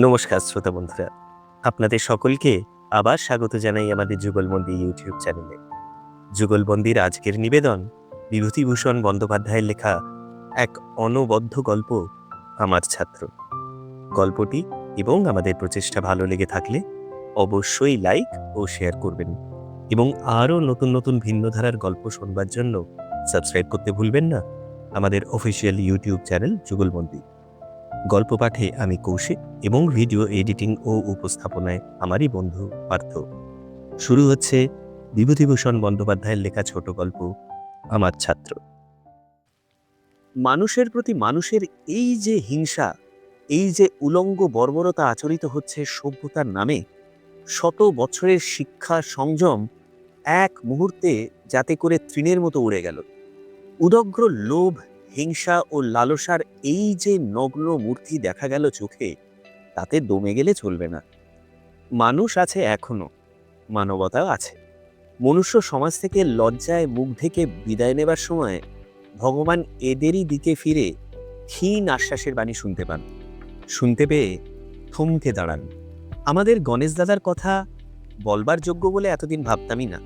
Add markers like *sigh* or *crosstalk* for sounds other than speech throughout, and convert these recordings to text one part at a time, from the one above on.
নমস্কার শ্রোতা বন্ধুরা। আপনাদের সকলকে আবার স্বাগত জানাই আমাদের যুগলবন্দি ইউটিউব চ্যানেলে। যুগলবন্দির আজকের নিবেদন, বিভূতিভূষণ বন্দ্যোপাধ্যায়ের লেখা এক অনবদ্য গল্প আমার ছাত্র। গল্পটি এবং আমাদের প্রচেষ্টা ভালো লেগে থাকলে অবশ্যই লাইক ও শেয়ার করবেন এবং আরও নতুন নতুন ভিন্ন ধারার গল্প শোনবার জন্য সাবস্ক্রাইব করতে ভুলবেন না। আমাদের অফিসিয়াল ইউটিউব চ্যানেল যুগলবন্দি। গল্প পাঠে আমি কৌশিক এবং ভিডিও এডিটিং ও উপস্থাপনায় আমারই বন্ধু পার্থ। শুরু হচ্ছে বিভূতিভূষণ বন্দ্যোপাধ্যায়ের লেখা ছোট গল্প, আমার ছাত্র। মানুষের প্রতি মানুষের এই যে হিংসা, এই যে উলঙ্গ বর্বরতা আচরিত হচ্ছে সভ্যতার নামে, শত বছরের শিক্ষা সংযম এক মুহূর্তে যাতে করে তৃণের মতো উড়ে গেল। উদগ্র লোভ হিংসা ও লালসার এই যে নগ্ন মূর্তি দেখা গেল চোখে, তাতে দমে গেলে চলবে না। মানুষ আছে এখনও, মানবতাও আছে। মনুষ্য সমাজ থেকে লজ্জায় মুখ থেকে বিদায় নেবার সময় ভগবান এদেরই দিকে ফিরে ক্ষীণ আশ্বাসের বাণী শুনতে পান। শুনতে পেয়ে থমকে দাঁড়ান। আমাদের গণেশ দাদার কথা বলবার যোগ্য বলে এতদিন ভাবতামই না।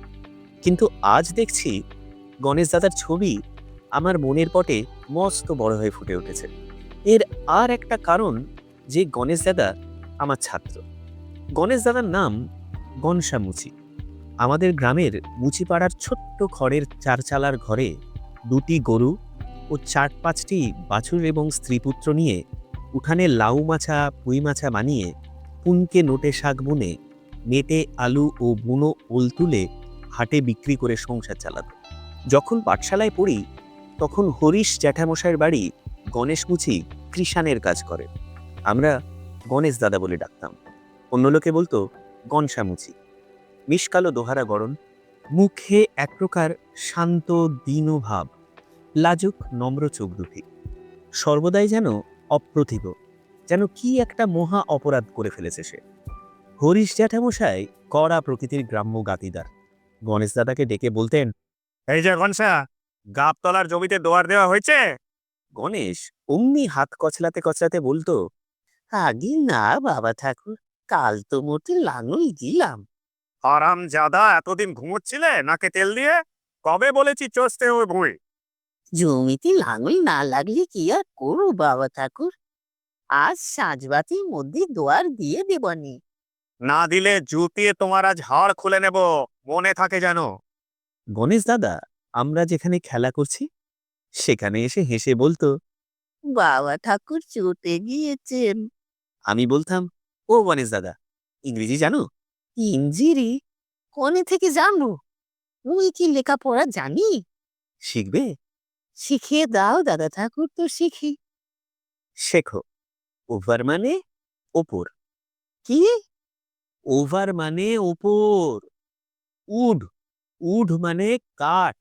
কিন্তু আজ দেখছি গণেশ দাদার ছবি আমার মনের পটে মস্ত বড় হয়ে ফুটে উঠেছে। এর আর একটা কারণ যে গণেশ দাদা আমার ছাত্র। গণেশ দাদার নাম গনসা মুচি। আমাদের গ্রামের মুচিপাড়ার ছোট্ট খড়ের চারচালার ঘরে দুটি গরু ও চার পাঁচটি বাছুর এবং স্ত্রীপুত্র নিয়ে উঠানে লাউ মাছা, পুঁই মাছা বানিয়ে পুনকে নোটে শাক বুনে নেটে আলু ও বুনো ওল তুলে হাটে বিক্রি করে সংসার চালাত। যখন পাঠশালায় পড়ি তখন হরিশ জ্যাঠামশাইয়ের বাড়ি গণেশ মুচি কৃষাণের কাজ করে। আমরা গণেশ দাদা বলে ডাকতাম। অন্য লোকে বলতো, গনসা মুচি। মিশকালো দোহারা গরণ মুখে এক প্রকার শান্ত, দীন ভাব, লাজুক, নম্র চোখ দুটি। সর্বদাই যেন অপ্রতিভ, যেন কি একটা মহা অপরাধ করে ফেলেছে সে। হরিশ জ্যাঠামশাই কড়া প্রকৃতির গ্রাম্য গাতিদার গণেশ দাদাকে ডেকে বলতেন, এই যে গনসা গাবতলার জমিতে দোয়ার দেওয়া হয়েছে? গণেশ অমনি হাত কচলাতে কচলাতে বলতো আগে না বাবা ঠাকুর কাল তো মোটে লাঙল দিলাম। আরাম জাদা এতদিন ঘুমোচ্ছিলে নাকে তেল দিয়ে? কবে বলেছি চষতে হবে ভুঁই জমিতে লাঙল না লাগলে কি আর করো বাবা ঠাকুর? আজ সাঁঝবাতির মধ্যে দোয়ার দিয়ে দেবনি না দিলে জুতিয়ে তোমার আজ হাড় খুলে নেব মনে থাকে যেন। গণেশ দাদা আমরা যেখানে খেলা করছি, সেখানে এসে হেসে বলতো, বাবা ঠাকুর চটে গিয়েছেন। আমি বলতাম, ও গণেশ দাদা, ইংরেজি জানো? ইঞ্জিরি কোনে থেকে জানো তুই কি লেখাপড়া জানি? শিখবে? শিখিয়ে দাও দাদা ঠাকুর তো শিখি। শেখো, ওভার মানে ওপর। কি? ওভার মানে ওপর। উড উড মানে কাঠ।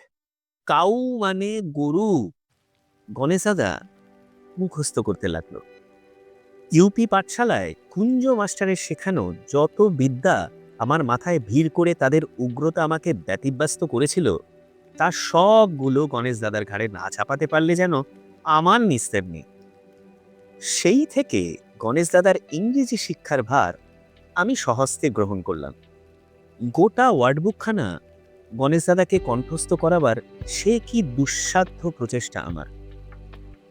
কাউ মানে গরু? গণেশ দাদা মুখস্থ করতে লাগল। ইউপি পাঠশালায় কুঞ্জ মাস্টারের শেখানো যত বিদ্যা আমার মাথায় ভিড় করে তাদের উগ্রতা আমাকে ব্যতিব্যস্ত করেছিল, তা সবগুলো গণেশ দাদার ঘাড়ে না চাপাতে পারলে যেন আমার নিস্তের নেই। সেই থেকে গণেশ দাদার ইংরেজি শিক্ষার ভার আমি সহস্তে গ্রহণ করলাম। গোটা ওয়ার্ডবুকখানা গণেশ দাদাকে কণ্ঠস্থ করাবার সে কি দুঃসাধ্য প্রচেষ্টা আমার।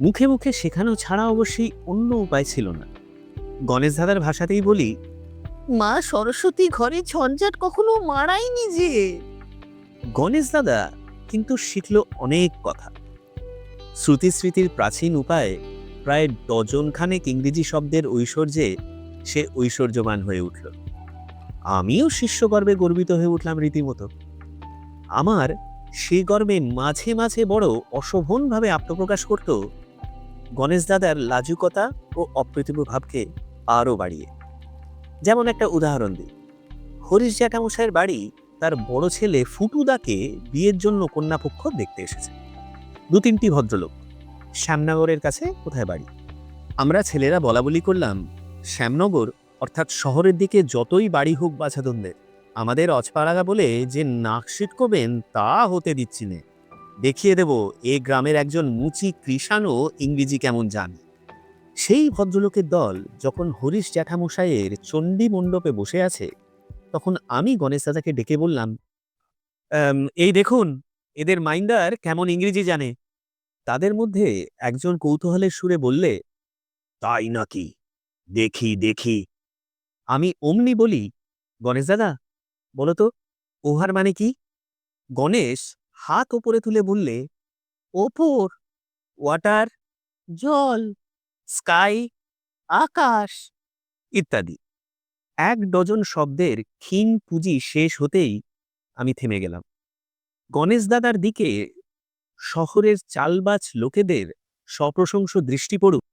মুখে মুখে শেখানো ছাড়া অবশ্যই অন্য উপায় ছিল না। গণেশ দাদার ভাষাতেই বলি মা সরস্বতী ঘরে ঝঞ্ঝাট কখনো মারাইনি যে। গণেশ দাদা কিন্তু শিখল অনেক কথা। শ্রুতিস্মৃতির প্রাচীন উপায়ে প্রায় ডজনখানেক ইংরেজি শব্দের ঐশ্বর্যে সে ঐশ্বর্যবান হয়ে উঠল। আমিও শিষ্যগর্বে গর্বিত হয়ে উঠলাম রীতিমতো। আমার সে গর্বে মাঝে মাঝে বড় অশোভনভাবে আত্মপ্রকাশ করত। গণেশ দাদার লাজুকতা ও অপ্রতিভ ভাবকে আরও বাড়িয়ে। যেমন একটা উদাহরণ দিই। হরিশ জ্যাঠামশাইয়ের বাড়ি তার বড় ছেলে ফুটুদাকে বিয়ের জন্য কন্যাপক্ষ দেখতে এসেছে। দু তিনটি ভদ্রলোক। শ্যামনগরের কাছে কোথায় বাড়ি? আমরা ছেলেরা বলা বলি করলাম, শ্যামনগর অর্থাৎ শহরের দিকে যতই বাড়ি হোক বাছাদনদের আমাদের অজপাড়াগা বলে যে নাক সিটকবেন তা হতে দিচ্ছি নে। দেখিয়ে দেব এ গ্রামের একজন মুচি কৃষাণও ইংরেজি কেমন জানে। সেই ভদ্রলোকের দল যখন হরিশ জ্যাঠামশাইয়ের চণ্ডী মণ্ডপে বসে আছে, তখন আমি গণেশ দাদাকে ডেকে বললাম এই দেখুন, এদের মাইন্ডার কেমন ইংরেজি জানে? তাদের মধ্যে একজন কৌতূহলের সুরে বললে, তাই নাকি? দেখি দেখি। আমি অমনি বলি, গণেশ দাদা বলো তো ওহার মানে কি? গণেশ হাত ওপরে তুলে বললে, ওপর, ওয়াটার, জল, স্কাই, আকাশ, ইত্যাদি। এক ডজন শব্দের ক্ষীণ পুঁজি শেষ হতেই আমি থেমে গেলাম। গণেশ দাদার দিকে শহরের চালবাজ লোকেদের সপ্রশংস দৃষ্টি পড়ুক,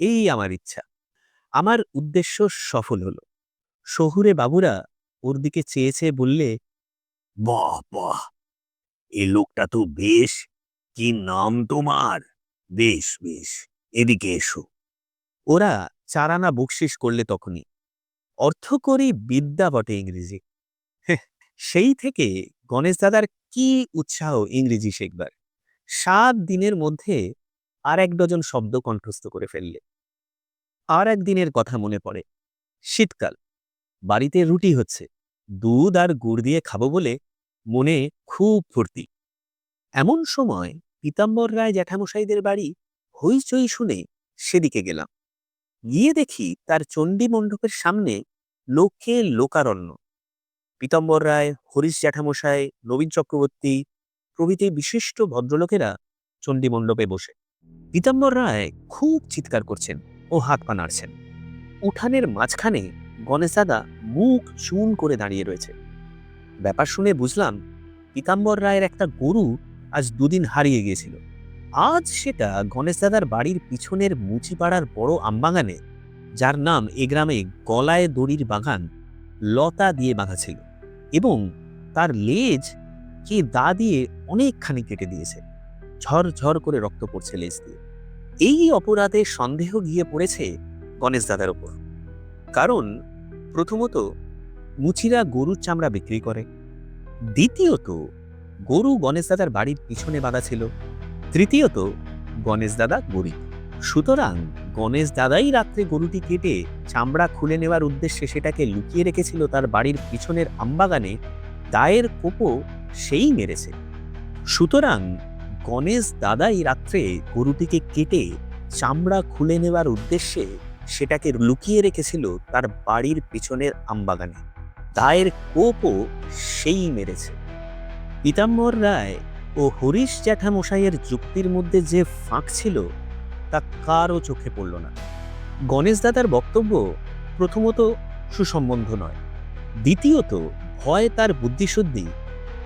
এই আমার ইচ্ছা। আমার উদ্দেশ্য সফল হল। শহুরে বাবুরা ওর দিকে চেয়ে চেয়ে বললে, বাহ বাহ, এ লোকটা তো বেশ, কি নাম তোমার? বেশ বেশ, এদিকে এসো। ওরা চারানা বকশিস করলে তখনই। অর্থ করি বিদ্যা বটে ইংরেজি। সেই থেকে গণেশ দাদার কি উৎসাহ ইংরেজি শেখবার। সাত দিনের মধ্যে আর এক ডজন শব্দ কণ্ঠস্থ করে ফেললে। আর এক দিনের কথা মনে পড়ে, শীতকাল। বাড়িতে রুটি হচ্ছে। দুধ আর গুড় দিয়ে খাব বলে মনে খুব ফুর্তি। এমন সময় পীতাম্বর রায় জ্যাঠামশাইদের বাড়ি হইচই শুনে সেদিকে গেলাম। গিয়ে দেখি তার চণ্ডী মণ্ডপের সামনে লোকে লোকারণ্য। পীতম্বর রায়, হরিশ জ্যাঠামশাই, নবীন চক্রবর্তী প্রভৃতি বিশিষ্ট ভদ্রলোকেরা চণ্ডী মণ্ডপে বসে। পীতাম্বর রায় খুব চিৎকার করছেন ও হাত পা নাড়ছেন। উঠানের মাঝখানে গণেশ দাদা মুখ চুন করে দাঁড়িয়ে রয়েছে। ব্যাপার শুনে বুঝলাম পীতাম্বর রায়ের একটা গরু আজ দুদিন হারিয়ে গিয়েছিল। আজ সেটা গণেশ দাদার বাড়ির পিছনের মুচিপাড়ার বড় আমবাগানে, যার নাম এ গ্রামে গলায় দড়ির বাগান, লতা দিয়ে বাঁধা ছিল এবং তার লেজ কে দা দিয়ে অনেকখানি কেটে দিয়েছে। ঝর ঝর করে রক্ত পড়ছে লেজ দিয়ে। এই অপরাধে সন্দেহ গিয়ে পড়েছে গণেশ দাদার ওপর। কারণ প্রথমত, মুচিরা গরুর চামড়া বিক্রি করে। দ্বিতীয়ত, গরু গণেশ দাদার বাড়ির পিছনে বাঁধা ছিল। তৃতীয়ত, গণেশ দাদা গরিব। সুতরাং গণেশ দাদাই রাত্রে গরুটি কেটে চামড়া খুলে নেওয়ার উদ্দেশ্যে সেটাকে লুকিয়ে রেখেছিল তার বাড়ির পিছনের আমবাগানে। দায়ের কোপো সেই মেরেছে। সুতরাং গণেশ দাদাই রাত্রে গরুটিকে কেটে চামড়া খুলে নেওয়ার উদ্দেশ্যে সেটাকে লুকিয়ে রেখেছিল তার বাড়ির পিছনের আমবাগানে। দায়ের কোপও সেই মেরেছে। পীতাম্বর রায় ও হরিশ জ্যাঠামশাইয়ের যুক্তির মধ্যে যে ফাঁক ছিল, তা কারও চোখে পড়ল না। গণেশ দাদার বক্তব্য প্রথমত সুসম্বন্ধ নয়। দ্বিতীয়ত, ভয় তার বুদ্ধিশুদ্ধি,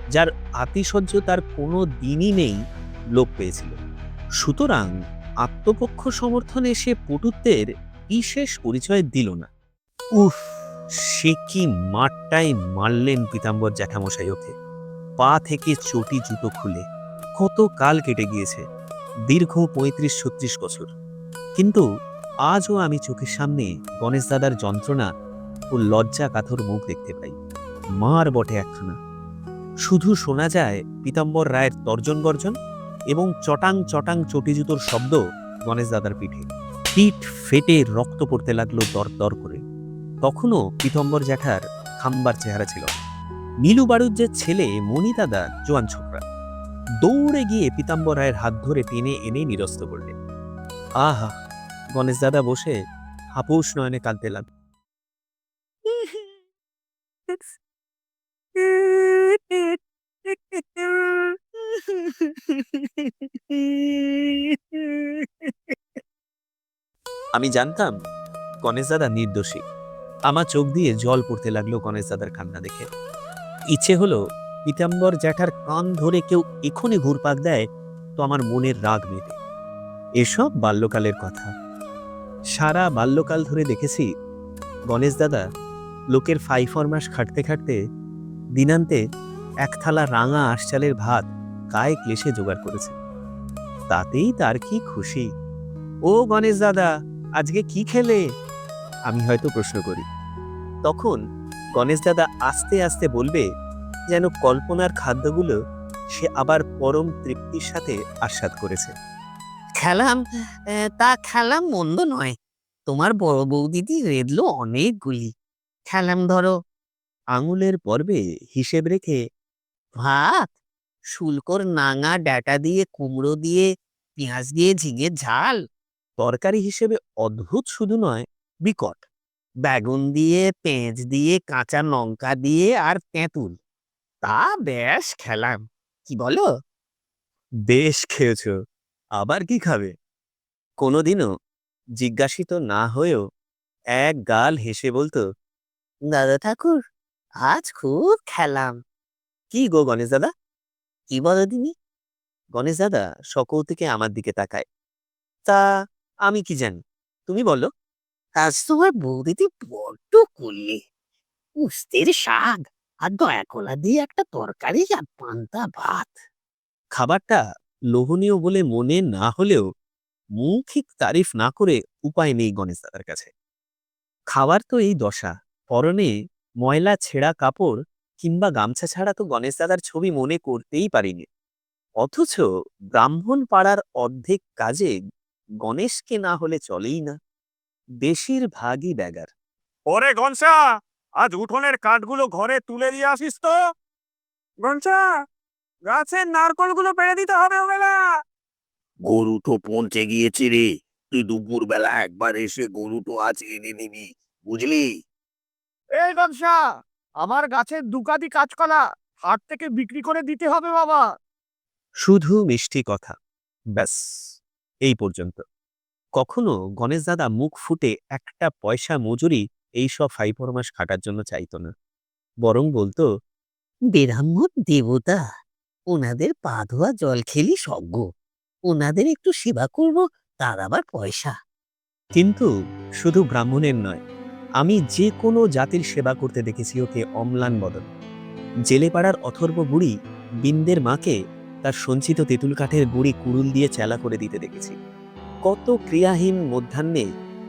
যার আতিশয্য তার কোনো দিনই নেই লোপ পেয়েছিল। সুতরাং আত্মপক্ষ সমর্থনে সে পটুত্বের বিশেষ পরিচয় দিল না। উফ, সে কি মাঠটাই মারলেন পীতাম্বর জ্যাঠামশাই ওকে। পা থেকে চটি জুতো খুলে। কত কাল কেটে গিয়েছে। দীর্ঘ পঁয়ত্রিশ, ছত্রিশ বছর। কিন্তু আজও আমি চোখের সামনে গণেশ দাদার যন্ত্রণা ও লজ্জা কাথর মুখ দেখতে পাই। মার বটে একখানা। শুধু শোনা যায় পীতাম্বর রায়ের তর্জন গর্জন এবং চটাং চটাং চটি জুতোর শব্দ গণেশ দাদার পিঠে। পিঠ ফেটে রক্ত পড়তে লাগল দর দর করে। তখনও পীতম্বর জ্যাঠার খাম্বার চেহারা ছিল। নীলু বাড়ুজ্যের ছেলে মণি দাদা জোয়ান ছোকরা। দৌড়ে গিয়ে পীতাম্বর রায়ের হাত ধরে টেনে এনে নিরস্ত করলেন। আহা, গণেশ দাদা বসে হাপুস নয়নে কাঁদতে লাগ *laughs* আমি জানতাম গণেশ দাদা নির্দোষী। আমার চোখ দিয়ে জল পড়তে লাগল গণেশ দাদার কান্না দেখে। ইচ্ছে হলো পীতাম্বর জ্যাঠার কান ধরে কেউ এখনই ঘুরপাক দেয় তো আমার মনের রাগ মেটে। এসব বাল্যকালের কথা। সারা বাল্যকাল ধরে দেখেছি গণেশ দাদা লোকের ফাই ফরমাস খাটতে খাটতে দিনান্তে এক থালা রাঙা আশচালের ভাত গায়ে ক্লেশে জোগাড় করেছে। তাতেই তার কি খুশি। ও গণেশ দাদা! আজকে কি খেলে? আমি হয়তো প্রশ্ন করি। তখন গণেশ দাদা আস্তে আস্তে বলবে যেন কল্পনার খাদ্যগুলো সে আবার পরম তৃপ্তির সাথে আস্বাদ করেছে। খেলাম তা খেলাম মন্দ নয়। তোমার বড় বৌদিদি রেদলো অনেকগুলি খেলাম ধরো। আঙুলের পর্বে হিসেব রেখে ভাত শুল্কর নাঙা ডাটা দিয়ে কুমড়ো দিয়ে পেঁয়াজ দিয়ে ঝিঙে ঝাল। তরকারি হিসেবে অদ্ভুত শুধু নয় বিকট। বেগুন দিয়ে পেঁয়াজ দিয়ে কাঁচা লঙ্কা দিয়ে আর তেঁতুল। তা বেশ খেলাম কি বলো? বেশ খেয়েছ আবার কি খাবে? কোনোদিনও জিজ্ঞাসিত না হয়েও এক গাল হেসে বলতো দাদা ঠাকুর আজ খুব খেলাম। কি গো গণেশ দাদা? কি বলো তুমি গণেশ দাদা সকল থেকে আমার দিকে তাকায়। তা আমি কি জানি? তুমি বলো। আজ তোমার বৌদিদি বড্ড করলে উস্তের শাক আর দয়া কলা দিয়ে একটা তরকারি আর পান্তা ভাত। খাবারটা লোভনীয় বলে মনে না হলেও মৌখিক তারিফ না করে উপায় নেই গণেশ দাদার কাছে। খাবার তো এই দশা। পরনে ময়লা ছেঁড়া কাপড় কিংবা গামছা ছাড়া তো গণেশ দাদার ছবি মনে করতেই পারিনি। অথচ ব্রাহ্মণ পাড়ার অর্ধেক কাজে গণেশকে না হলে চলেই না। বেশিরভাগই ব্যাগার ওরে গনসা আজ উঠোনের কাঠগুলো ঘরে তুলে দিয়ে আসিস তো। গনসা গাছের নারকলগুলো পেড়ে দিতে হবে ওবেলা। গরু তো পৌঁছে গিয়েছে রে। তুই দুপুর বেলা একবার এসে গরু তো আজ এনে নিবি বুঝলি? এই গনসা আমার গাছের দুকাতি কাঁচকলা হাট থেকে বিক্রি করে দিতে হবে বাবা। শুধু মিষ্টি কথা ব্যাস। এই পর্যন্ত। কখনো গণেশ দাদা মুখ ফুটে একটা পয়সা মজুরি এইসব ফাইফরমাস খাটার জন্য চাইতো না। বরং বলতো ব্রাহ্মণ দেবতা, ওনাদের পা ধোয়া জল খেলি সজ্ঞ। ওনাদের একটু সেবা করব, তার আবার পয়সা। কিন্তু শুধু ব্রাহ্মণের নয়, আমি যে কোনো জাতির সেবা করতে দেখেছি ওকে অম্লান বদন। জেলেপাড়ার অথর্ব বুড়ি বিন্দের মাকে তার সঞ্চিত তেঁতুল কাঠের গুড়ি কুড়ুল দিয়ে চেলা করে দিতে দেখেছি। কত ক্রিয়াহীন মধ্যাহ্নে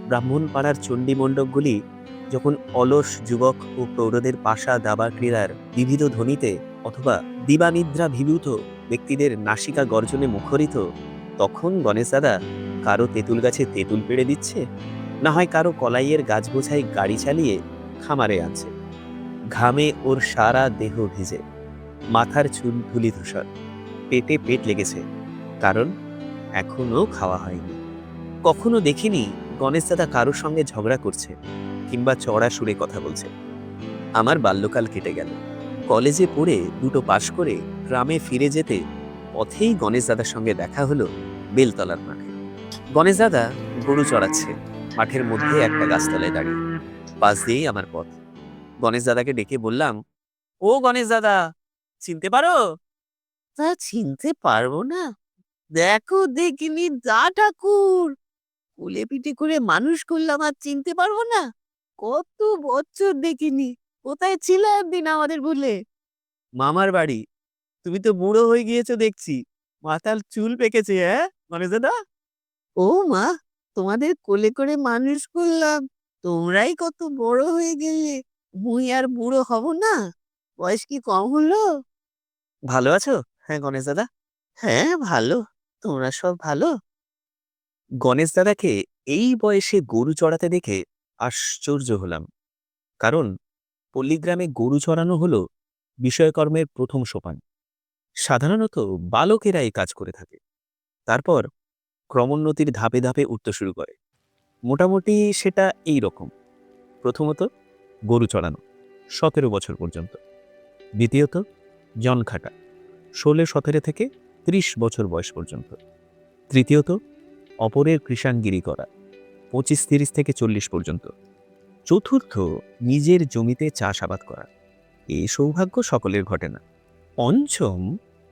ব্রাহ্মণ পাড়ার চণ্ডীমণ্ডপগুলি যখন অলস যুবক ও প্রৌঢ়দের পাশা দাবা ক্রীড়ার বিবিধ ধ্বনিতে অথবা দিবানিদ্রা ভিভূত ব্যক্তিদের নাসিকা গর্জনে মুখরিত, তখন গণেশ দাদা কারও তেঁতুল গাছে তেঁতুল পেড়ে দিচ্ছে? না হয় কারও কলাইয়ের গাছ বোঝাই গাড়ি চালিয়ে খামারে আনছে। ঘামে ওর সারা দেহ ভিজে, মাথার চুল ধুলি ধূসর পেটে পেট লেগেছে, কারণ এখনও খাওয়া হয়নি। কখনো দেখিনি গণেশ দাদা কারোর সঙ্গে ঝগড়া করছে কিংবা চড়া সুরে কথা বলছে। আমার বাল্যকাল কেটে গেল। কলেজে পড়ে দুটো পাশ করে গ্রামে ফিরে যেতে পথেই গণেশ দাদার সঙ্গে দেখা হলো বেলতলার মাঠে। গণেশ দাদা গরু চড়াচ্ছে, মাঠের মধ্যে একটা গাছতলায় দাঁড়িয়ে। পাশ দিয়েই আমার পথ। গণেশ দাদাকে ডেকে বললাম, ও গণেশ দাদা, চিনতে পারো? তা চিনতে পারব না। দেখো দেখিনি দা ঠাকুর। কুলে পিঠে করে মানুষ করলাম আর চিনতে পারব না। কত বছর দেখিনি। কোথায় ছিল একদিন আমাদের ভুলে মামার বাড়ি। তুমি তো বুড়ো হয়ে গিয়েছো দেখছি। মাথার চুল পেকেছে হ্যাঁ? গণেশ দাদা? ও মা, তোমাদের কোলে করে মানুষ করলাম। তোমরাই কত বড় হয়ে গেলে। মুই আর বুড়ো হব না। বয়স কি কম হলো? ভালো আছো? হ্যাঁ গণেশ দাদা। হ্যাঁ ভালো। তোমরা সব ভালো? গণেশ দাদাকে এই বয়সে গরু চড়াতে দেখে আশ্চর্য হলাম। কারণ পল্লীগ্রামে গরু চড়ানো হলো বিষয়কর্মের প্রথম সোপান। সাধারণত বালকেরা এই কাজ করে থাকে। তারপর ক্রমোন্নতির ধাপে ধাপে উঠতে শুরু করে। মোটামুটি সেটা এই রকম। প্রথমত গরু চড়ানো, সতেরো বছর পর্যন্ত। দ্বিতীয়ত জন খাটা ষোলো সতেরো থেকে ত্রিশ বছর বয়স পর্যন্ত। তৃতীয়ত, অপরের কৃষাঙ্গিরি করা, পঁচিশ, তিরিশ থেকে চল্লিশ পর্যন্ত। চতুর্থ, নিজের জমিতে চাষাবাদ করা এই সৌভাগ্য সকলের ঘটে না। পঞ্চম,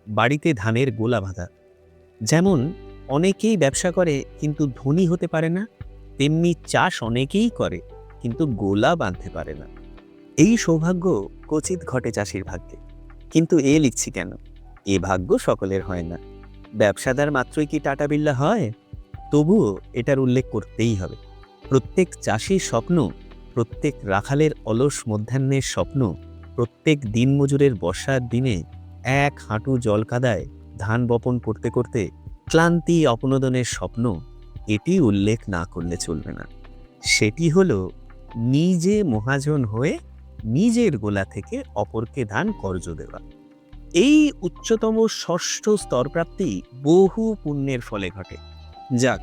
বাড়িতে ধানের গোলা বাঁধা, যেমন অনেকেই ব্যবসা করে কিন্তু ধনী হতে পারে না, তেমনি চাষ অনেকেই করে কিন্তু গোলা বাঁধতে পারে না। এই সৌভাগ্য কচিত ঘটে চাষির ভাগ্যে, কিন্তু এ লিখছি কেন? এ ভাগ্য সকলের হয় না। ব্যবসাদার মাত্রই কি টাটা বিল্লা হয়? তবুও এটার উল্লেখ করতেই হবে। প্রত্যেক চাষির স্বপ্ন, প্রত্যেক রাখালের অলস মধ্যাহ্নের স্বপ্ন, প্রত্যেক দিনমজুরের বর্ষার দিনে এক হাঁটু জল কাদায় ধান বপন করতে করতে ক্লান্তি অপনোদনের স্বপ্ন, এটি উল্লেখ না করলে চলবে না। সেটি হলো নিজে মহাজন হয়ে নিজের গোলা থেকে অপরকে ধান কর্জ দেওয়া। এই উচ্চতম ষষ্ঠ স্তরপ্রাপ্তি বহু পুণ্যের ফলে ঘটে। যাক,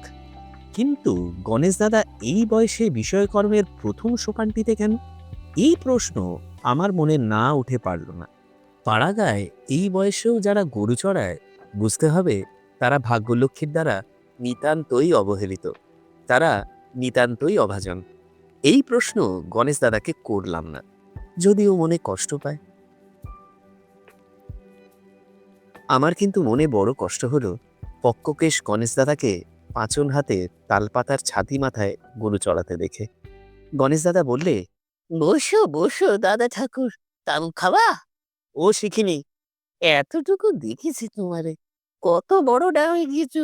কিন্তু গণেশ দাদা এই বয়সে বিষয়কর্মের প্রথম সোপানটিতে কেন? এই প্রশ্ন আমার মনে না উঠে পারল না। পাড়াগায় এই বয়সেও যারা গরু চড়ায়, বুঝতে হবে তারা ভাগ্যলক্ষ্মীর দ্বারা নিতান্তই অবহেলিত। তারা নিতান্তই অভাজন। এই প্রশ্ন গণেশ দাদাকে করলাম না। যদিও মনে কষ্ট পায়। আমার কিন্তু মনে বড় কষ্ট হলো পক্ককেশ গণেশ দাদাকে পাঁচন হাতে তালপাতার ছাতি মাথায় গরু চড়াতে দেখে। গণেশ দাদা বললে বসো বসো দাদা ঠাকুর তাম খাবা ও শিখিনি। এতটুকু দেখেছি তোমারে কত বড় ডা হয়ে গিয়েছো।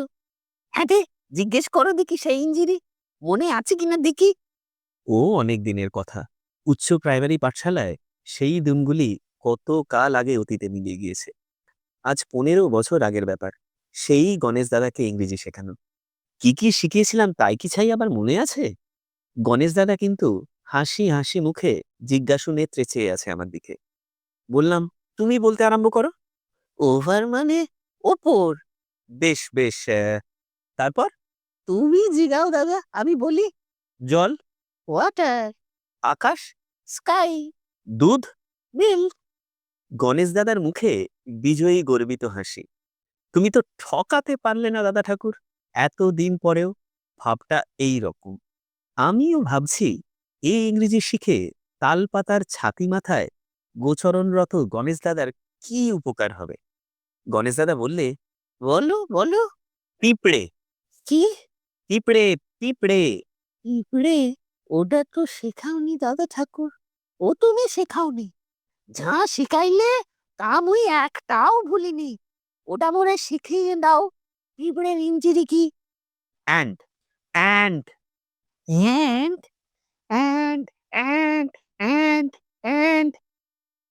হ্যাঁ জিজ্ঞেস করো দেখি সেই ইঞ্জিরি মনে আছে কিনা দেখি। ও অনেক দিনের কথা উচ্চ প্রাইমারি পাঠশালায় সেই দিনগুলি কত কাল আগে অতীতে মিলিয়ে গিয়েছে। আজ পনেরো বছর আগের ব্যাপার। সেই গণেশ দাদাকে ইংরেজি শেখানো। কি কি শিখিয়েছিলাম তাই কি ছাই আবার মনে আছে? গণেশ দাদা কিন্তু হাসি হাসি মুখে জিজ্ঞাসু নেত্রে চেয়ে আছে আমার দিকে। বললাম, তুমি বলতে আরম্ভ করো। ওভার মানে ওপর। বেশ বেশ তারপর? তুমি জিগাও দাদা, আমি বলি জল, ওয়াটার, আকাশ, স্কাই, দুধ, মিল্ক। গণেশ দাদার মুখে বিজয়ী গর্বিত হাসি। তুমি তো ঠকাতে পারলে না দাদা ঠাকুর এতদিন পরেও ভাবটা এই রকম আমিও ভাবছি এই ইংরেজি শিখে তালপাতার ছাতি মাথায় গোচরণরত গণেশ দাদার কি উপকার হবে? গণেশ দাদা বললে বলো বলো। পিঁপড়ে। কি? পিঁপড়ে পিঁপড়ে। পিঁপড়ে? ওটা তো শেখাওনি দাদা ঠাকুর। ও তুমি শেখাওনি। যা শিখাইলে তা মুই একটাও ভুলিনি। ওটা মোরে শিখিয়ে দাও। পিঁপড়ের ইঞ্জিরি কি? And and and and and and and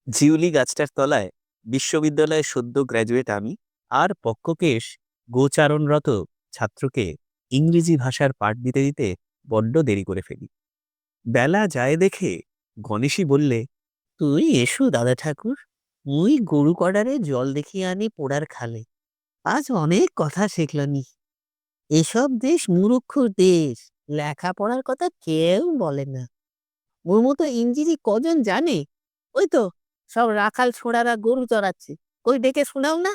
জিউলি গাছটার তলায় বিশ্ববিদ্যালয়ে সদ্য গ্র্যাজুয়েট আমি আর পক্ষকেশ গোচারণরত ছাত্রকে ইংরেজি ভাষার পাঠ দিতে দিতে বড্ড দেরি করে ফেলি। বেলা যায় দেখে গণেশই বললে তুই এসো, দাদা ঠাকুর। মুই গরু কডারে জল দেখিয়ে আনি পোড়ার খালে। আজ অনেক কথা শিখলানি এসব দেশ মুরুক্ষুর দেশ, লেখাপড়ার কথা কেউ বলে না। ওর মতো ইঞ্জিরি কজন জানে? ওই তো, সব রাখাল ছোড়ারা গরু চড়াচ্ছে। ওই ডেকে শোনাও না?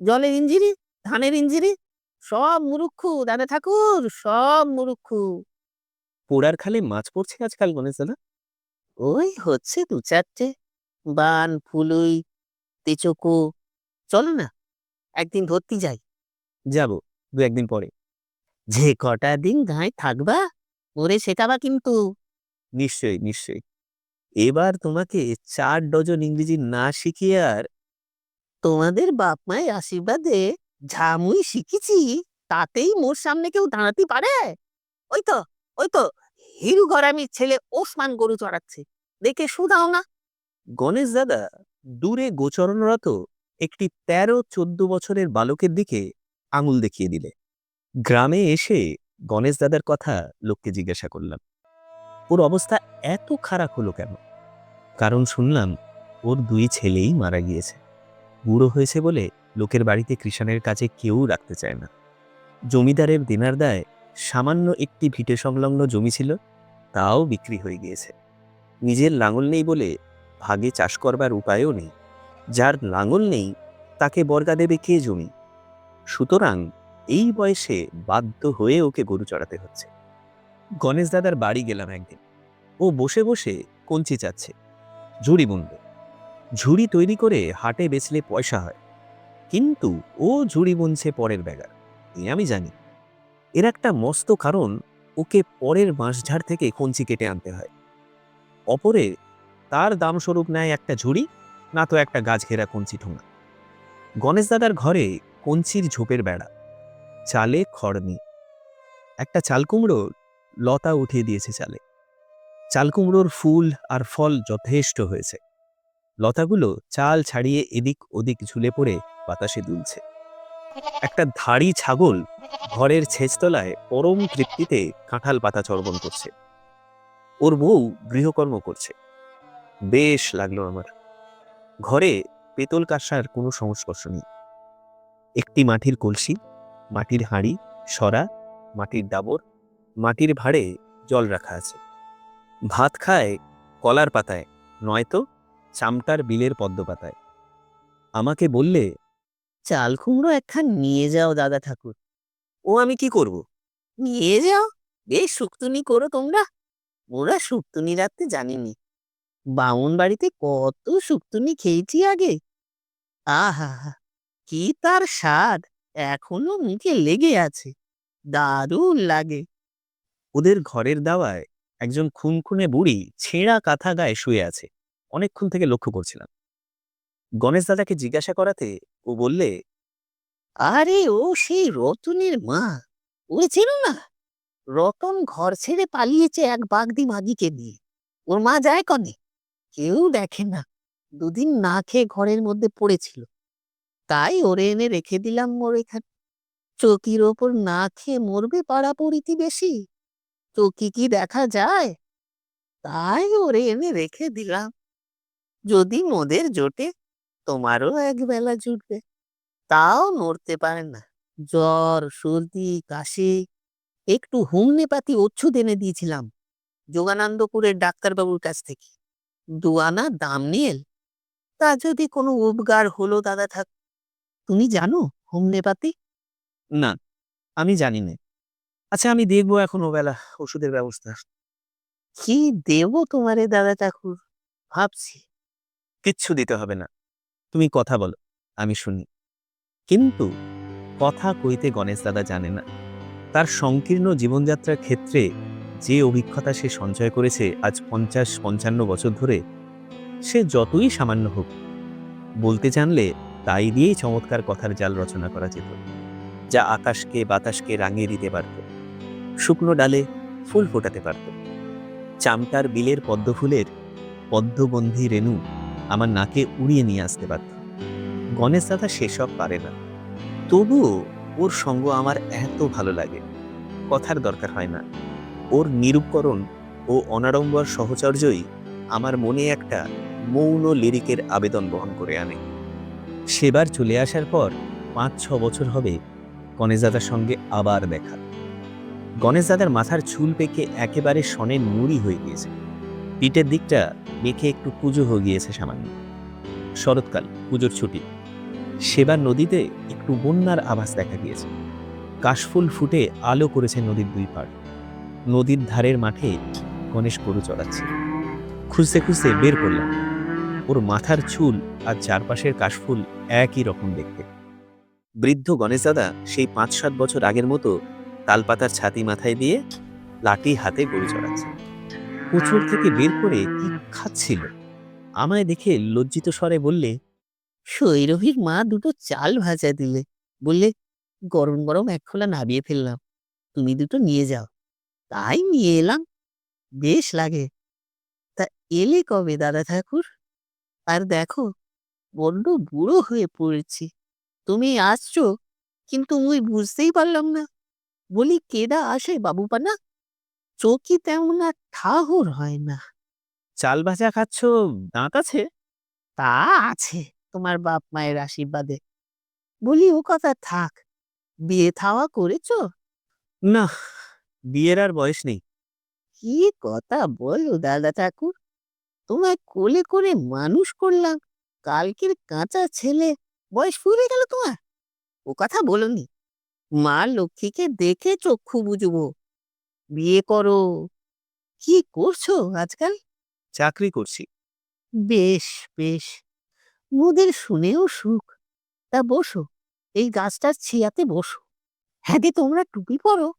জলের ইঞ্জিরি ধানের ইঞ্জিরি সব মুরুক্ষু, দাদা ঠাকুর, সব মুরুক্ষু। পোড়ার খালে মাছ পড়ছে আজকাল, গণেশ দাদা? ওই হচ্ছে দু চারটে বান, ফুলুই, তেচকো। চলো না, একদিন ধরতে যাই। যাব দু একদিন পরে। যে কটা দিন গায়ে থাকবা, ওরে শেখাবা কিন্তু। নিশ্চয়ই নিশ্চয়ই। এবার তোমাকে চার ডজন ইংরেজি না শিখিয়ে আর তোমাদের বাপ মায়ের আশীর্বাদে ঝামুই শিখেছি, তাতেই মোর সামনে কেউ দাঁড়াতে পারে? ওই তো ওই তো হিরু ঘরামির ছেলে ওসমান গরু চড়াচ্ছে। দেখে শুধাও না। গণেশ দাদা, দূরে গোচরণরত একটি তেরো চোদ্দ বছরের বালকের দিকে আঙুল দেখিয়ে দিলে। গ্রামে এসে গণেশ দাদার কথা লোককে জিজ্ঞাসা করলাম, ওর অবস্থা এত খারাপ হলো কেন? কারণ শুনলাম, ওর দুই ছেলেই মারা গিয়েছে। বুড়ো হয়েছে বলে লোকের বাড়িতে কৃষাণের কাছে কেউ রাখতে চায় না। জমিদারের দিনার দায় সামান্য একটি ভিটে সংলগ্ন জমি ছিল তাও বিক্রি হয়ে গিয়েছে। নিজের লাঙল নেই বলে ভাগে চাষ করবার উপায়ও নেই। যার লাঙল নেই, তাকে বর্গা দেবে কে জমি? সুতরাং এই বয়সে বাধ্য হয়ে ওকে গরু চড়াতে হচ্ছে। গণেশ দাদার বাড়ি গেলাম একদিন। ও বসে বসে কঞ্চি চাচ্ছে। ঝুড়ি বুনবে। ঝুড়ি তৈরি করে হাটে বেচলে পয়সা হয়। কিন্তু ও ঝুড়ি বুনছে পরের ব্যাগার এ আমি জানি। এর একটা মস্ত কারণ ওকে পরের বাঁশঝাড় থেকে কঞ্চি কেটে আনতে হয়। অপরে তার দামস্বরূপ নেয় একটা ঝুড়ি, না তো একটা গাছ ঘেরা কঞ্চি ঠোঙা। গণেশ দাদার ঘরে কঞ্চির ঝোপের বেড়া, চালে খড় নেই। একটা চালকুমড়ো লতা উঠিয়ে দিয়েছে চালে। চালকুমড়োর ফুল আর ফল যথেষ্ট হয়েছে। লতাগুলো চাল ছাড়িয়ে এদিক ওদিক ঝুলে পড়ে বাতাসে দুলছে। একটা ধাড়ি ছাগল ঘরের ছেচতলায় পরম তৃপ্তিতে কাঁঠাল পাতা চর্বণ করছে। ওর বউ গৃহকর্ম করছে। বেশ লাগল আমার। ঘরে পেতল কাঁসার কোনো সংস্পর্শ নেই। একটি মাটির কলসি, মাটির হাঁড়ি, সরা, মাটির ডাবর, মাটির ভাঁড়ে জল রাখা আছে। ভাত খায় কলার পাতায়, নয়তো চামটার বিলের পদ্ম পাতায়। আমাকে বললে চাল কুমড়ো একখান নিয়ে যাও দাদা ঠাকুর। ও আমি কি করব? নিয়ে যাও। বেশ শুক্তুনি করো তোমরা। ওরা শুক্তুনি রাখতে জানিনি। বামুন বাড়িতে কত শুক্তুনি খেয়েছি আগে। আহা কি তার স্বাদ! এখনও মুখে লেগে আছে। দারুণ লাগে। ওদের ঘরের দাওয়ায় একজন খুনখুনে বুড়ি ছেঁড়া কাঁথা গায়ে শুয়ে আছে। অনেকক্ষণ থেকে লক্ষ্য করছিলাম। গণেশ দাদাকে জিজ্ঞাসা করাতে ও বললে, আরে ও সেই রতনের মা, ওরে চেনো না, রতন ঘর ছেড়ে পালিয়েছে এক বাগদি মাগিকে নিয়ে। ওর মা যায় কনে? কেউ দেখে না, দুদিন না খেয়ে ঘরের মধ্যে পড়েছিল। তাই ওরে এনে রেখে দিলাম মোর এখানে। চকির ওপর না খেয়ে মরবে পাড়া বেশি। চকি কি দেখা যায়? তাই ওরে এনে রেখে দিলাম। যদি মোদের জোটে তোমারও একবেলা জুটবে। তাও নড়তে পারে না। জ্বর সর্দি কাশি একটু হোমিওপ্যাথি ওষুধ এনে দিয়েছিলাম যোগানন্দপুরের ডাক্তারবাবুর কাছ থেকে। দুয়ানা দাম নিয়েল তা যদি কোনো উপকার হলো দাদা থাক তুমি জানো হোমিওপ্যাথি না আমি জানি না। আচ্ছা আমি দেখব এখন ওবেলা ওষুধের ব্যবস্থা। কি দেবো তোমারে দাদা ঠাকুর? ভাবছি। কিচ্ছু দিতে হবে না। তুমি কথা বলো, আমি শুনি। কিন্তু কথা কইতে গণেশ দাদা জানে না। তার সংকীর্ণ জীবনযাত্রার ক্ষেত্রে যে অভিজ্ঞতা সে সঞ্চয় করেছে আজ পঞ্চাশ, পঞ্চান্ন বছর ধরে, সে যতই সামান্য হোক, বলতে জানলে তাই দিয়েই চমৎকার কথার জাল রচনা করা যেত, যা আকাশকে, বাতাসকে রাঙিয়ে দিতে পারত, শুকনো ডালে ফুল ফোটাতে পারত। চামটার বিলের পদ্মফুলের পদ্মবন্ধী রেণু আমার নাকে উড়িয়ে নিয়ে আসতে পারত। গণেশ দাদা সেসব পারে না। তবুও ওর সঙ্গ আমার এত ভালো লাগে। কথার দরকার হয় না। ওর নিরূপকরণ ও অনাড়ম্বর সহচর্যই আমার মনে একটা মৌন লিরিকের আবেদন বহন করে আনে। সেবার চলে আসার পর পাঁচ, ছ বছর হবে গণেশ দাদার সঙ্গে আবার দেখা। গণেশ দাদার মাথার চুল পেকে একেবারে সনের নুড়ি হয়ে গিয়েছে। পিঠের দিকটা মেখে একটু পুজো হয়ে গিয়েছে সামান্য। শরৎকাল, পুজোর ছুটি। সেবার নদীতে একটু বন্যার আভাস দেখা গিয়েছে। কাশফুল ফুটে আলো করেছে নদীর দুই পাড়। নদীর ধারের মাঠে গণেশ গরু চড়াচ্ছে। খুঁজতে খুঁজতে বের করলাম। ওর মাথার চুল আর চারপাশের কাশফুল একই রকম দেখতে। বৃদ্ধ গণেশ দাদা সেই পাঁচ সাত বছর আগের মতো তালপাতার ছাতি মাথায় দিয়ে লাঠি হাতে গরু চড়াচ্ছে। কুচুর থেকে বের করে কি খাচ্ছিল আমায় দেখে লজ্জিত স্বরে বললে শৈরভীর মা দুটো চাল ভাজা দিলে। বললে গরম গরম এক খোলা নাবিয়ে ফেললাম। তুমি দুটো নিয়ে যাও। তাই নিয়ে এলাম? বেশ লাগে। তা এলে কবে দাদা ঠাকুর? আর দেখো বড্ড বুড়ো হয়ে পড়েছি। তুমি আসছো কিন্তু মুই বুঝতেই পারলাম না। বলি কেডা আসে বাবুপানা? চোখই তেমন আর ঠাহর হয় না। চাল ভাজা খাচ্ছ দাঁত আছে? তা আছে তোমার বাপ মায়ের আশীর্বাদে। বলি ও কথা থাক বিয়ে থাওয়া করেছ? না বিয়ের আর বয়স নেই। কি কথা বলো দাদা ঠাকুর? তোমায় কোলে করে মানুষ করলাম কালকের কাঁচা ছেলে বয়স ফুরে গেল তোমার? ও কথা বলনি। মা লক্ষ্মীকে দেখে চক্ষু বুঝব বিয়ে করো। কি করছ আজকাল? চাকরি করছি। বেশ বেশ। মোদের শুনেও সুখ। তা বসো এই গাছটার ছিয়াতে বসো। হ্যাঁ গে তোমরা টুপি পরো।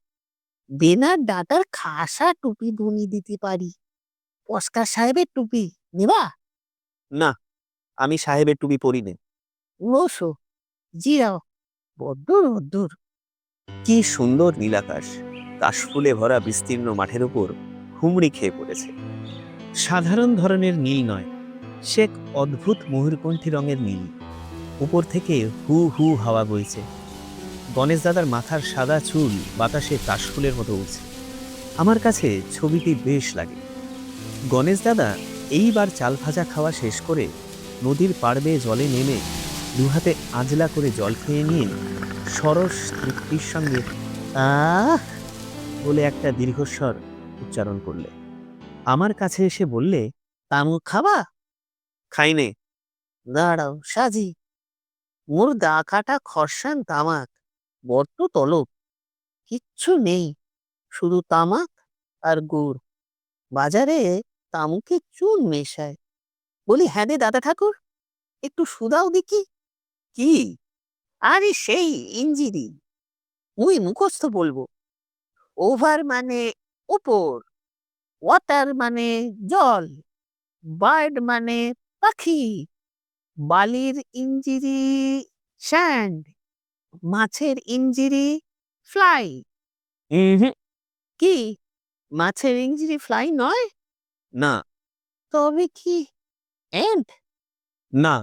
বেনার ডাটার খাসা টুপি বুনি দিতে পারি। পস্কার সাহেবের টুপি নেবা? না আমি সাহেবের টুপি পরি নে। বসো জিরাও। বড্ড রোদ্দুর। কি সুন্দর নীলাকাশ। কাশফুলে ভরা বিস্তীর্ণ মাঠের উপর হুমড়ি খেয়ে পড়েছে। সাধারণ ধরনের নীল নয় সে এক অদ্ভুত ময়ূরকণ্ঠী রঙের নীল। উপর থেকে হু হু হাওয়া বইছে। গণেশ দাদার মাথার সাদা চুল বাতাসে কাশফুলের মতো উঠছে আমার কাছে ছবিটি বেশ লাগে। গণেশ দাদা এইবার চাল ভাজা খাওয়া শেষ করে নদীর পাড় বেয়ে জলে নেমে দুহাতে আজলা করে জল খেয়ে নিয়ে সরস তৃপ্তির সঙ্গে, আহ! বলে একটা দীর্ঘস্বর উচ্চারণ করলে। আমার কাছে এসে বললে তামু খাবা? খাইনে। দাঁড়াও, সাজি। মোর দা কাটা খরসান তামাক, বড্ড তলব। কিচ্ছু নেই, শুধু তামাক আর গুড়। বাজারে তামুকে চুন মেশায়। বলি হ্যাঁ রে দাদা ঠাকুর, একটু সুদাও দেখি। কি? আরে সেই ইঞ্জিরি, মুই মুখস্থ বলব। ওভার মানে উপর ওয়াটার মানে জল বার্ড মানে পাখি বালির ইঞ্জিরি স্যান্ড মাছের ইঞ্জিরি ফ্লাই। কি? মাছের ইঞ্জিরি ফ্লাই নয়? না। তবে কি এন্ড না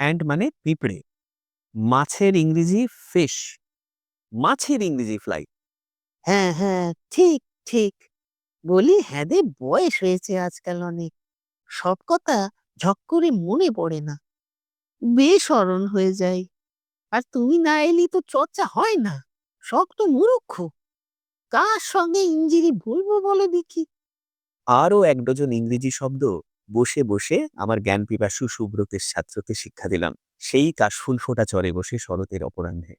অ্যান্ড মানে পিঁপড়ে। মাছের ইংরেজি ফিশ মাছের ইংরেজি ফ্লাই। হ্যাঁ হ্যাঁ ঠিক ঠিক। বলি হ্যাঁ দে বয়স হয়েছে আজকাল অনেক। সব কথা ঝক করে মনে পড়ে না। বেসরণ হয়ে যায় আর তুমি না এলি তো চর্চা হয় না। সব তো মুরুক্ষ কার সঙ্গে ইঞ্জিরি বলব বলো দেখি? আরও এক ডজন ইংরেজি শব্দ বসে বসে আমার জ্ঞান পিপাসু সুব্রতের ছাত্রকে শিক্ষা দিলাম। সেই কাশফুল ফোটা চরে বসে শরতের অপরাহ্নে।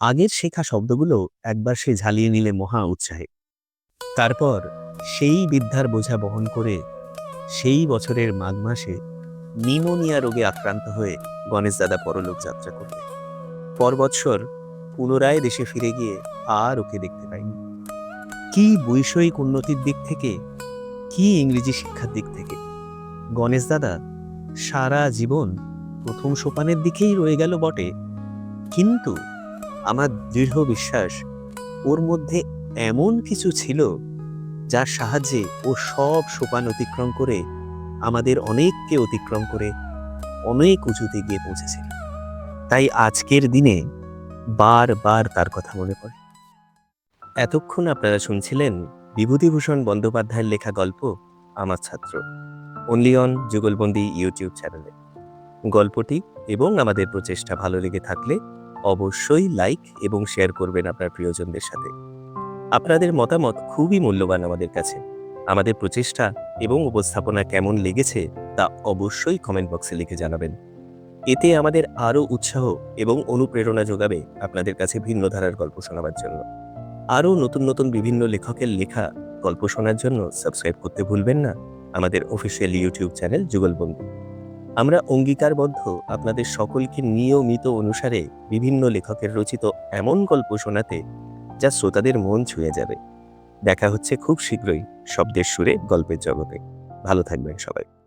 আগের শেখা শব্দগুলো একবার সে ঝালিয়ে নিলে মহা উৎসাহে। তারপর সেই বিদ্যার বোঝা বহন করে সেই বছরের মাঘ মাসে নিমোনিয়া রোগে আক্রান্ত হয়ে গণেশ দাদা পরলোক যাত্রা করলেন। পর বৎসর পুনরায় দেশে ফিরে গিয়ে আর ওকে দেখতে পাইনি। কি বৈষয়িক উন্নতির দিক থেকে, কি ইংরেজি শিক্ষার দিক থেকে? গণেশ দাদা সারা জীবন প্রথম সোপানের দিকেই রয়ে গেল বটে, কিন্তু আমার দৃঢ় বিশ্বাস ওর মধ্যে এমন কিছু ছিল যার সাহায্যে ও সব সোপান অতিক্রম করে আমাদের অনেককে অতিক্রম করে অনেক উঁচুতে গিয়ে পৌঁছেছিল তাই আজকের দিনে বারবার তার কথা মনে পড়ে। এতক্ষণ আপনারা শুনছিলেন বিভূতিভূষণ বন্দ্যোপাধ্যায়ের লেখা গল্প আমার ছাত্র অনলি অন যুগলবন্দি ইউটিউব চ্যানেলে। গল্পটি এবং আমাদের প্রচেষ্টা ভালো লেগে থাকলে অবশ্যই লাইক এবং শেয়ার করবেন আপনার প্রিয়জনদের সাথে। আপনাদের মতামত খুবই মূল্যবান আমাদের কাছে। আমাদের প্রচেষ্টা এবং উপস্থাপনা কেমন লেগেছে তা অবশ্যই কমেন্ট বক্সে লিখে জানাবেন। এতে আমাদের আরও উৎসাহ এবং অনুপ্রেরণা যোগাবে আপনাদের কাছে ভিন্ন ধারার গল্প শোনাবার জন্য। আরও নতুন নতুন বিভিন্ন লেখকের লেখা গল্প শোনার জন্য সাবস্ক্রাইব করতে ভুলবেন না। আমাদের অফিসিয়াল ইউটিউব চ্যানেল যুগলবন্ধু আমরা অঙ্গীকারবদ্ধ আপনাদের সকলকে নিয়মিত অনুসারে বিভিন্ন লেখকের রচিত এমন গল্প শোনাতে যা শ্রোতাদের মন ছুঁয়ে যাবে। দেখা হচ্ছে খুব শীঘ্রই শব্দের সুরে গল্পের জগতে। ভালো থাকবেন সবাই।